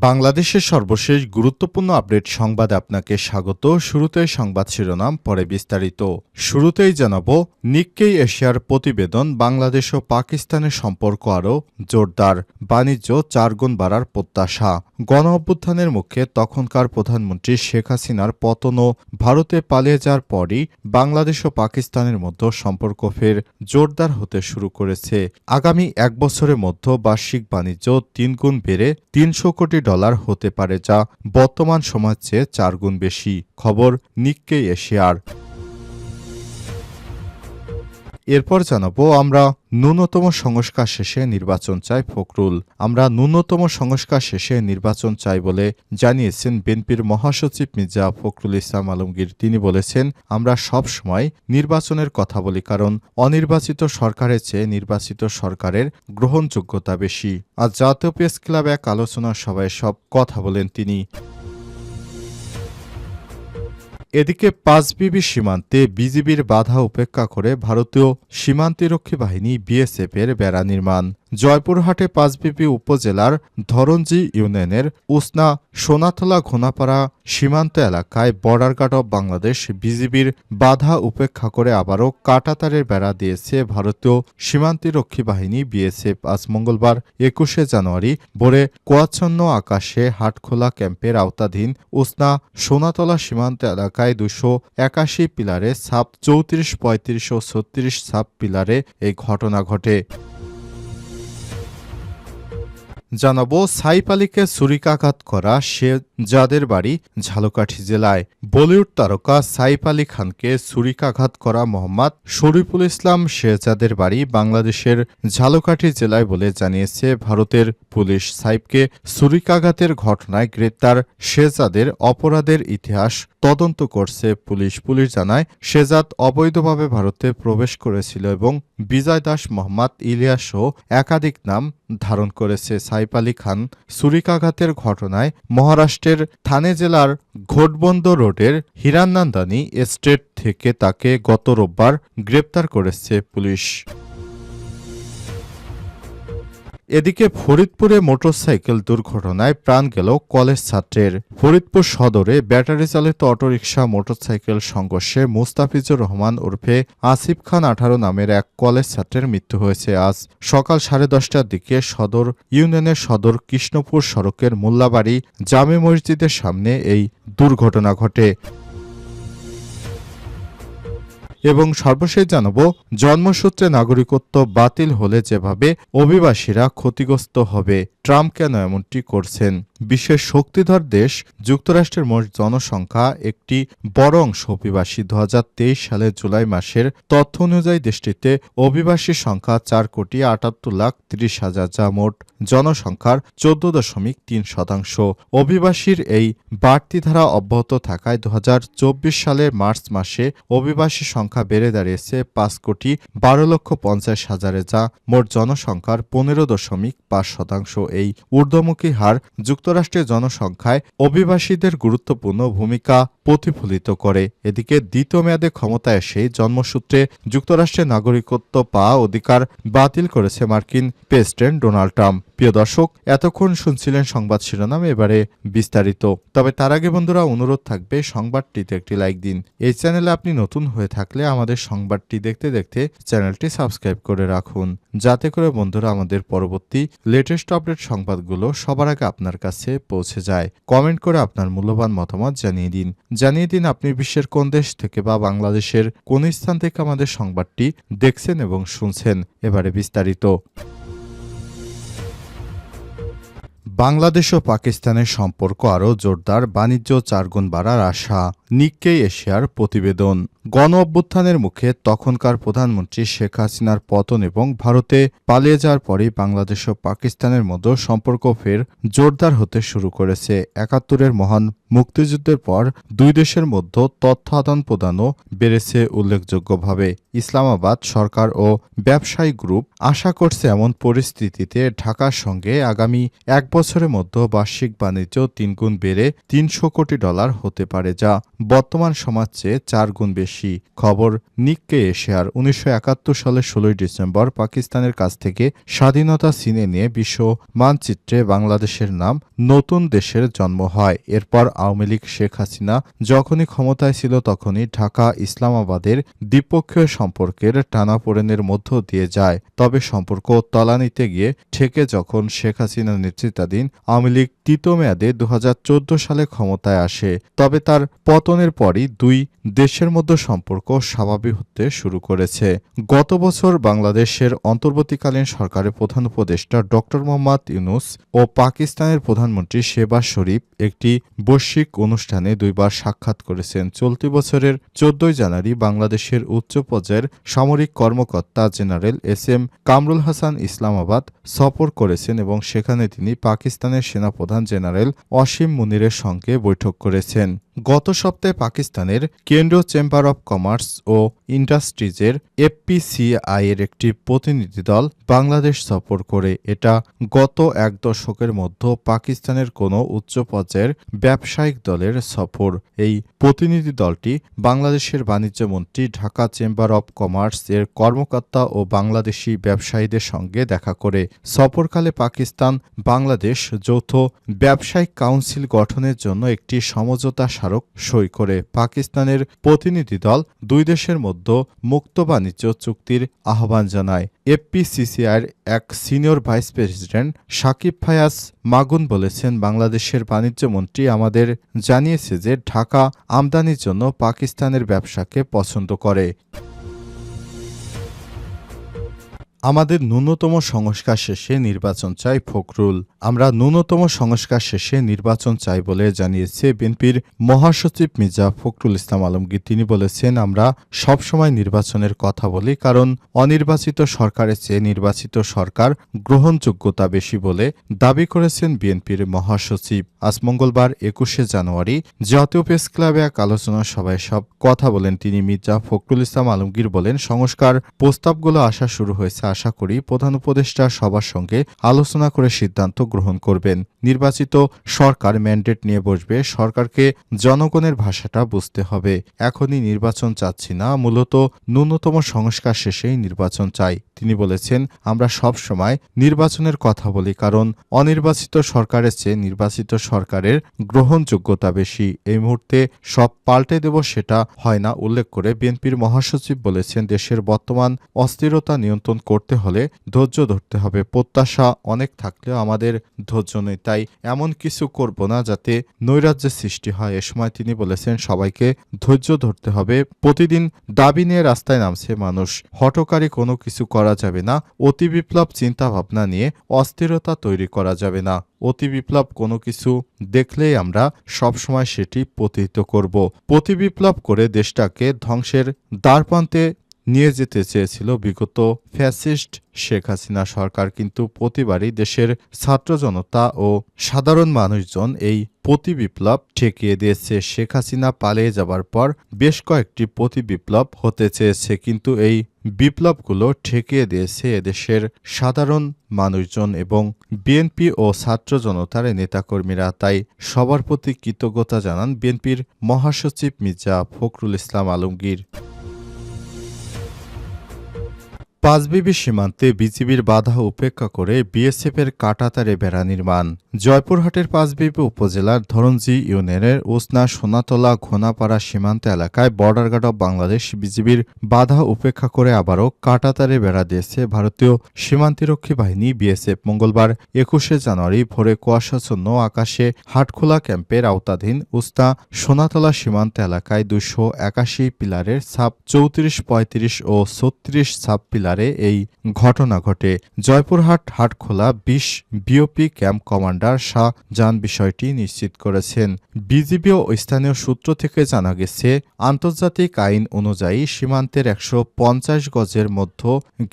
বাংলাদেশের সর্বশেষ গুরুত্বপূর্ণ আপডেট সংবাদে আপনাকে স্বাগত। শুরুতেই সংবাদ শিরোনাম, পরে বিস্তারিত। শুরুতেই জানাব নিক্কেই এশিয়ার প্রতিবেদন বাংলাদেশ ও পাকিস্তানের সম্পর্ক আরও জোরদার। বাণিজ্য চারগুণ বাড়ার প্রত্যাশা। গণ অভ্যুত্থানের মুখে তখনকার প্রধানমন্ত্রী শেখ হাসিনার পতন ও ভারতে পালিয়ে যাওয়ার পরই বাংলাদেশ ও পাকিস্তানের মধ্যে সম্পর্ক ফের জোরদার হতে শুরু করেছে। আগামী এক বছরের মধ্যে বার্ষিক বাণিজ্য তিনগুণ বেড়ে তিনশো কোটি ডলার হতে পারে যা বর্তমান সময়ের চেয়ে চার গুণ বেশি। খবর নিক্কে এশিয়ার। এরপর জানাব আমরা ন্যূনতম সংস্কার শেষে নির্বাচন চাই ফখরুল। আমরা ন্যূনতম সংস্কার শেষে নির্বাচন চাই বলে জানিয়েছেন বিএনপির মহাসচিব মির্জা ফখরুল ইসলাম আলমগীর। তিনি বলেছেন, আমরা সব সময় নির্বাচনের কথা বলি কারণ অনির্বাচিত সরকারের চেয়ে নির্বাচিত সরকারের গ্রহণযোগ্যতা বেশি। আর জাতীয় প্রেস ক্লাব এক আলোচনা সভায় সব কথা বলেন তিনি। এদিকে পাঁচবিবি সীমান্তে বিজিবির বাধা উপেক্ষা করে ভারতীয় সীমান্তিরক্ষী বাহিনী বিএসএফ এর বেড়া নির্মাণ। জয়পুরহাটে পাঁচবিবি উপজেলার ধরঞ্জি ইউনিয়নের উসনা সোনাতলা ঘোনাপাড়া সীমান্ত এলাকায় বর্ডার গার্ড অব বাংলাদেশ বিজিবির বাধা উপেক্ষা করে আবারও কাটাতারের বেড়া দিয়েছে ভারতীয় সীমান্তিরক্ষী বাহিনী বিএসএফ। আজ মঙ্গলবার একুশে জানুয়ারি ভোরে কুয়াচ্ছন্ন আকাশে হাটখোলা ক্যাম্পের আওতাধীন উসনা সোনাতলা সীমান্ত এলাকায় দুশো একাশি পিলারে সাপ চৌত্রিশ, পঁয়ত্রিশ ও ছত্রিশ সাপ পিলারে এই ঘটনা ঘটে। জানাব সাইফ ছুরিকাঘাত করা সে যাদের বাড়ি ঝালকাঠি জেলায়। বলিউড তারকা সাইফ আলী খানকে ছুরিকাঘাত করা মোহাম্মদ শরীফুল ইসলাম শেহজাদের বাড়ি বাংলাদেশের ঝালকাঠি জেলায় বলে জানিয়েছে ভারতের পুলিশ। সাইফকে ছুরিকাঘাতের ঘটনায় গ্রেপ্তার শেহজাদের অপরাধের ইতিহাস তদন্ত করছে পুলিশ। পুলিশ জানায় শেজাদ অবৈধভাবে ভারতে প্রবেশ করেছিল এবং বিজয় দাস মোহাম্মদ ইলিয়াসও একাধিক নাম ধারণ করেছে। সাইফ আলী খান ছুরিকাঘাতের ঘটনায় মহারাষ্ট্রের থানে জেলার ঘোটবন্দ রোডের হিরান্নান্দানি এস্টেট থেকে তাকে গত রোববার গ্রেপ্তার করেছে পুলিশ। এদিকে ফরিদপুরে মোটরসাইকেল দুর্ঘটনায় প্রাণ গেল কলেজ ছাত্রের। ফরিদপুর সদরে ব্যাটারি চালিত অটোরিকশা মোটরসাইকেল সংঘর্ষে মুস্তাফিজুর রহমান ওরফে আসিফ খান আঠারো নামের এক কলেজ ছাত্রের মৃত্যু হয়েছে আজ। সকাল সাড়ে দশটার দিকে সদর ইউনিয়নের সদর কৃষ্ণপুর সড়কের মোল্লাবাড়ি জামে মসজিদের সামনে এই দুর্ঘটনা ঘটে। এবং সর্বশেষ জানাব, জন্মসূত্রে নাগরিকত্ব বাতিল হলে যেভাবে অভিবাসীরা ক্ষতিগ্রস্ত হবে, ট্রাম্প কেন এমনটি করছেন? বিশ্বের শক্তিধর দেশ, যুক্তরাষ্ট্রের মোট জনসংখ্যা একটি বড় অংশ অভিবাসী। দু সালের জুলাই মাসের তথ্য অনুযায়ী দেশটিতে অভিবাসী সংখ্যা চার কোটি আটাত্তর লাখ ত্রিশ হাজার, যা মোট জনসংখ্যার চোদ্দ দশমিক তিন শতাংশ। অভিবাসীর এই বাড়তি ধারা অব্যাহত থাকায় দু হাজার চব্বিশ সালের মার্চ মাসে অভিবাসী সংখ্যা বেড়ে দাঁড়িয়েছে পাঁচ কোটি বারো লক্ষ পঞ্চাশ হাজারে, যা মোট জনসংখ্যার পনেরো দশমিক পাঁচ শতাংশ। এই ঊর্ধ্বমুখী হার যুক্তরাষ্ট্রের জনসংখ্যায় অভিবাসীদের গুরুত্বপূর্ণ ভূমিকা প্রতিফলিত করে। এদিকে দ্বিতীয় মেয়াদে ক্ষমতায় এসেই জন্মসূত্রে যুক্তরাষ্ট্রের নাগরিকত্ব পাওয়া অধিকার বাতিল করেছে মার্কিন প্রেসিডেন্ট ডোনাল্ড ট্রাম্প। প্রিয় দর্শক, এতক্ষণ শুনছিলেন সংবাদ শিরোনাম, এবারে বিস্তারিত। তবে তার আগে বন্ধুরা, অনুরোধ থাকবে, সংবাদটিতে একটি লাইক দিন। এই চ্যানেলে আপনি নতুন হয়ে থাকলে আমাদের সংবাদটি দেখতে দেখতে চ্যানেলটি সাবস্ক্রাইব করে রাখুন। যাতে করে বন্ধুরা আমাদের পরবর্তী লেটেস্ট আপডেট সংবাদগুলো সবার আগে আপনার কাছে পৌঁছে যায়। কমেন্ট করে আপনার মূল্যবান মতামত জানিয়ে দিন। জানিয়ে দিন আপনি বিশ্বের কোন দেশ থেকে বা বাংলাদেশের কোন স্থান থেকে আমাদের সংবাদটি দেখছেন এবং শুনছেন। এবারে বিস্তারিত। বাংলাদেশ ও পাকিস্তানের সম্পর্ক আরও জোরদার, বাণিজ্য চারগুণ বাড়ার আশা, নিক্কেই এশিয়ার প্রতিবেদন। গণ অভ্যুত্থানের মুখে তখনকার প্রধানমন্ত্রী শেখ হাসিনার পতন এবং ভারতে পালিয়ে যাওয়ার পরেই বাংলাদেশ ও পাকিস্তানের মধ্যে সম্পর্ক ফের জোরদার হতে শুরু করেছে। একাত্তরের মহান মুক্তিযুদ্ধের পর দুই দেশের মধ্যে তথ্য আদান প্রদানও বেড়েছে উল্লেখযোগ্যভাবে। ইসলামাবাদ সরকার ও ব্যবসায়ী গ্রুপ আশা করছে এমন পরিস্থিতিতে ঢাকার সঙ্গে আগামী এক বছরের মধ্যে বার্ষিক বাণিজ্য তিনগুণ বেড়ে তিনশো কোটি ডলার হতে পারে, যা বর্তমান সমাজ চেয়ে চার গুণ বেশি। খবর নিককে এশিয়ার উনিশশো একাত্তর সালের ষোলোই ডিসেম্বর পাকিস্তানের কাছ থেকে স্বাধীনতা ছিনে নিয়ে বিশ্ব মানচিত্রে বাংলাদেশের নাম নতুন দেশের জন্ম হয়। এরপর আওয়ামী লীগ শেখ হাসিনা যখনই ক্ষমতায় ছিল তখনই ঢাকা ইসলামাবাদের দ্বিপক্ষীয় সম্পর্কের টানাপোড়েনের মধ্য দিয়ে যায়। তবে সম্পর্ক তলানিতে গিয়ে ঠেকে যখন শেখ হাসিনা নেতৃত্বাধীন আওয়ামী লীগ তৃতীয় মেয়াদে দু হাজার চোদ্দ সালে ক্ষমতায় আসে। তবে তার পতনের পরই দুই দেশের মধ্যে সম্পর্ক স্বাভাবিক হতে শুরু করেছে। গত বছর বাংলাদেশের অন্তর্বর্তীকালীন সরকারের প্রধান উপদেষ্টা ড মোহাম্মদ ইউনুস ও পাকিস্তানের প্রধানমন্ত্রী শেবাজ শরীফ একটি বৈশ্বিক অনুষ্ঠানে দুইবার সাক্ষাৎ করেছেন। চলতি বছরের চোদ্দই জানুয়ারি বাংলাদেশের উচ্চ পর্যায়ের সামরিক কর্মকর্তা general S M Kamrul Hasan Islamabad সফর করেছেন এবং সেখানে তিনি পাকিস্তানের সেনাপ্রধান জেনারেল অসীম মুনিরের সঙ্গে বৈঠক করেছেন। গত সপ্তাহে পাকিস্তানের কেন্দ্রীয় চেম্বার অব কমার্স ও ইন্ডাস্ট্রিজের এফপিসিআই এর একটি প্রতিনিধি দল বাংলাদেশ সফর করে এটা গত এক দশকের মধ্যে পাকিস্তানের কোনো উচ্চ পর্যায়ের ব্যবসায়িক দলের সফর। এই প্রতিনিধি দলটি বাংলাদেশের বাণিজ্য মন্ত্রী, ঢাকা চেম্বার অব কমার্স এর কর্মকর্তা ও বাংলাদেশি ব্যবসায়ীদের সঙ্গে দেখা করে। সফরকালে পাকিস্তান, বাংলাদেশ যৌথ ব্যবসায়িক কাউন্সিল গঠনের জন্য একটি সমঝোতা স্মারক সই করে। পাকিস্তানের প্রতিনিধি দল দুই দেশের মধ্যে মুক্ত বাণিজ্য চুক্তির আহ্বান জানায়। এফপিসিসিআইয়ের এক senior vice president Sakib Fayas Magun বলেছেন, বাংলাদেশের বাণিজ্য মন্ত্রী আমাদের জানিয়েছে যে ঢাকা আমদানির জন্য পাকিস্তানের ব্যবসাকে পছন্দ করে। আমাদের ন্যূনতম সংস্কার শেষে নির্বাচন চাই ফখরুল। আমরা ন্যূনতম সংস্কার শেষে নির্বাচন চাই বলে জানিয়েছে বিএনপির মহাসচিব মির্জা ফখরুল ইসলাম আলমগীর। তিনি বলেছেন, আমরা সবসময় নির্বাচনের কথা বলি কারণ অনির্বাচিত সরকারের চেয়ে নির্বাচিত সরকার গ্রহণযোগ্যতা বেশি বলে দাবি করেছেন বিএনপির মহাসচিব। আজ মঙ্গলবার একুশে জানুয়ারি জাতীয় প্রেস ক্লাবে এক আলোচনা সভায় সব কথা বলেন তিনি। মির্জা ফখরুল ইসলাম আলমগীর বলেন, সংস্কার প্রস্তাবগুলো আসা শুরু হয়েছে আশা করি প্রধান উপদেষ্টা সবার সঙ্গে আলোচনা করে সিদ্ধান্ত গ্রহণ করবেন। নির্বাচিত সরকার ম্যান্ডেট নিয়ে বসবে, সরকারকে জনগণের ভাষাটা বুঝতে হবে। এখনই নির্বাচন চাচ্ছি না, মূলত ন্যূনতম সংস্কার শেষেই নির্বাচন চাই। তিনি বলেছেন, আমরা সব সময় নির্বাচনের কথা বলি, কারণ অনির্বাচিত সরকারের চেয়ে নির্বাচিত সরকারের গ্রহণযোগ্যতা বেশি। এই মুহূর্তে সব পাল্টে দেব সেটা হয় না, উল্লেখ করে বিএনপির মহাসচিব বলেছেন, দেশের বর্তমান অস্থিরতা নিয়ন্ত্রণ করতে হলে ধৈর্য ধরতে হবে। প্রত্যাশা অনেক থাকলেও আমাদের ধৈর্য নেই। তাই এমন কিছু করব না যাতে নৈরাজ্যের সৃষ্টি হয়। এ সময় তিনি বলেছেন, সবাইকে ধৈর্য ধরতে হবে। প্রতিদিন দাবি নিয়ে রাস্তায় নামছে মানুষ। হটকারী কোনো কিছু করা যাবে না। অতি বিপ্লব চিন্তা ভাবনা নিয়ে অস্থিরতা তৈরি করা যাবে না। অতি বিপ্লব কোনো কিছু দেখলেই আমরা সবসময় সেটি প্রতিহিত করব। প্রতি বিপ্লব করে দেশটাকে ধ্বংসের দ্বারপ্রান্তে নিয়ে যেতে চেয়েছিল বিগত ফ্যাসিস্ট শেখ হাসিনা সরকার, কিন্তু প্রতিবারই দেশের ছাত্র জনতা ও সাধারণ মানুষজন এই প্রতি বিপ্লব ঠেকিয়ে দিয়েছে। শেখ হাসিনা পালিয়ে যাবার পর বেশ কয়েকটি প্রতি বিপ্লব হতে চেয়েছে, কিন্তু এই বিপ্লবগুলো ঠেকিয়ে দিয়েছে এদেশের সাধারণ মানুষজন এবং বিএনপি ও ছাত্র জনতার নেতাকর্মীরা। তাই সবার প্রতি কৃতজ্ঞতা জানান বিএনপির মহাসচিব মির্জা ফখরুল ইসলাম আলমগীর। পাঁচবিবি সীমান্তে বিজিবির বাধা উপেক্ষা করে বিএসএফের কাটাতারে বেড়া নির্মাণ। জয়পুরহাটের পাঁচবিবি উপজেলার ধরঞ্জি ইউনিয়নের উসনা সোনাতলা ঘোনাপাড়া সীমান্ত এলাকায় বর্ডার গার্ড অব বাংলাদেশ বিজিবির বাধা উপেক্ষা করে আবারও কাটাতারে বেড়া দিয়েছে ভারতীয় সীমান্তিরক্ষী বাহিনী বিএসএফ। মঙ্গলবার একুশে জানুয়ারি ভোরে কুয়াশাচ্ছন্ন আকাশে হাটখোলা ক্যাম্পের আওতাধীন উস্তা সোনাতলা সীমান্ত এলাকায় দুশো একাশি পিলারের ছাপ চৌত্রিশ পঁয়ত্রিশ ও ছত্রিশ ছাপ পিলার পিলারে এই ঘটনা ঘটে। জয়পুরহাট হাটখোলা বিশ বিওপি ক্যাম্প কমান্ডার শাহ জান বিষয়টি নিশ্চিত করেছেন। বিজিবি ও স্থানীয় সূত্র থেকে জানা গেছে, আন্তর্জাতিক আইন অনুযায়ী সীমান্তের একশো পঞ্চাশ গজের মধ্য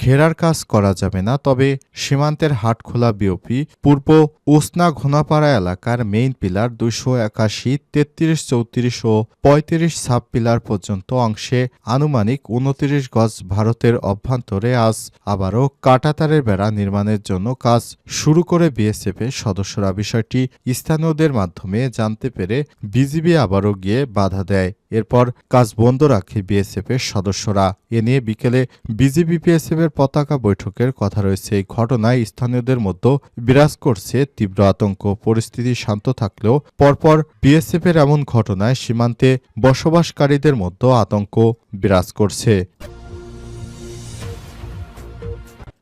ঘেরার কাজ করা যাবে না, তবে সীমান্তের হাটখোলা বিওপি পূর্ব উসনা ঘোনাপাড়া এলাকার মেইন পিলার দুইশো একাশি, তেত্রিশ চৌত্রিশ ও পঁয়ত্রিশ সাব পিলার পর্যন্ত অংশে আনুমানিক উনত্রিশ গজ ভারতের অভ্যন্তরে আজ আবারও কাটাতারের বেড়া নির্মাণের জন্য কাজ শুরু করে বিএসএফের সদস্যরা বিষয়টি স্থানীয়দের মাধ্যমে জানতে পেরে বিজিবি আবারও গিয়ে বাধা দেয়। এরপর কাজ বন্ধ রাখে বিএসএফের সদস্যরা। এ নিয়ে বিকেলে বিজিবি বিএসএফ এর পতাকা বৈঠকের কথা রয়েছে। এই ঘটনায় স্থানীয়দের মধ্যে বিরাজ করছে তীব্র আতঙ্ক। পরিস্থিতি শান্ত থাকলেও পরপর বিএসএফ এর এমন ঘটনায় সীমান্তে বসবাসকারীদের মধ্যে আতঙ্ক বিরাজ করছে।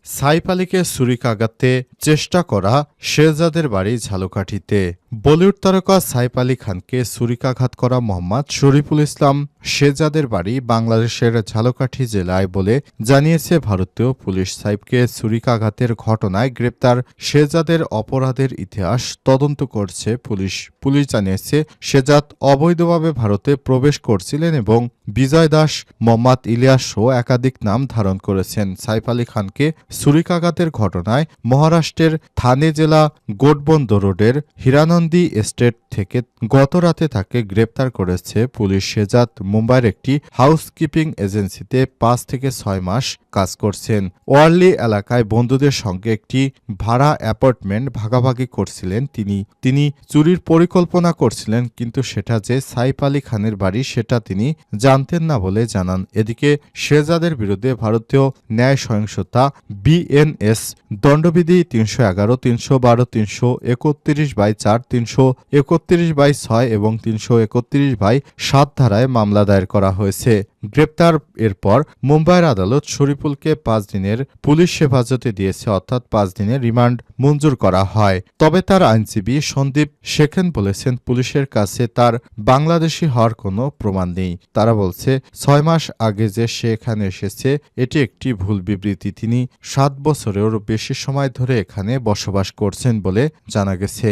সাইফ আলীকে ছুরিকাঘাতে চেষ্টা করা শেরজাদের বাড়ি ঝালকাঠিতে। বলিউড তারকা সাইফ আলী খানকে ছুরিকাঘাত করা মোহাম্মদ শরীফুল ইসলাম শেরজাদের বাড়ি বাংলাদেশের ঝালকাঠি জেলায় বলে জানিয়েছে ভারতীয় পুলিশ। সাইফকে ছুরিকাঘাতের ঘটনায় গ্রেপ্তার শেরজাদের অপরাধের ইতিহাস তদন্ত করছে পুলিশ। পুলিশ জানিয়েছে শেজাদ অবৈধভাবে ভারতে প্রবেশ করছিলেন এবং বিজয় দাস, মোহাম্মদ ইলিয়াসও একাধিক নাম ধারণ করেছেন। সাইফ আলী খানকে ছুরিকাঘাতের ঘটনায় মহারাষ্ট্রের থানে জেলা গোটবন্দ রোডের হিরানন্দী এস্টেট থেকে গত রাতে তাকে গ্রেপ্তার করেছে পুলিশ। শেজাদ মুম্বাইয়ের একটি হাউসকিপিং এজেন্সিতে পাঁচ থেকে ছয় মাস কাজ করছেন। ওয়ার্লি এলাকায় বন্ধুদের সঙ্গে একটি ভাড়া অ্যাপার্টমেন্ট ভাগাভাগি করছিলেন তিনি। তিনি চুরির পরিকল্পনা করছিলেন, কিন্তু সেটা যে সাইফ আলী খানের বাড়ি সেটা তিনি জানতেন না বলে জানান। এদিকে শেজাদের বিরুদ্ধে ভারতীয় ন্যায় সহিংসতা বিএনএস, দণ্ডবিধি তিনশো এগারো, তিনশো বারো, তিনশো একত্রিশ বাই চার, তিনশো একত্রিশ বাই ছয় এবং তিনশো একত্রিশ বাই সাত ধারায় মামলা দায়ের করা হয়েছে। গ্রেপ্তার এরপর মুম্বাইয়ের আদালত শরীফুলকে পাঁচ দিনের পুলিশ হেফাজতে দিয়েছে, অর্থাৎ পাঁচ দিনের রিমান্ড মঞ্জুর করা হয়। তবে তার আইনজীবী সন্দীপ শেখেন বলেছেন, পুলিশের কাছে তার বাংলাদেশি হওয়ার কোনো প্রমাণ নেই। তারা বলছে, ছয় মাস আগে যে সে এখানে এসেছে, এটি একটি ভুল বিবৃতি। তিনি সাত বছরেরও বেশি সময় ধরে এখানে বসবাস করছেন বলে জানা গেছে।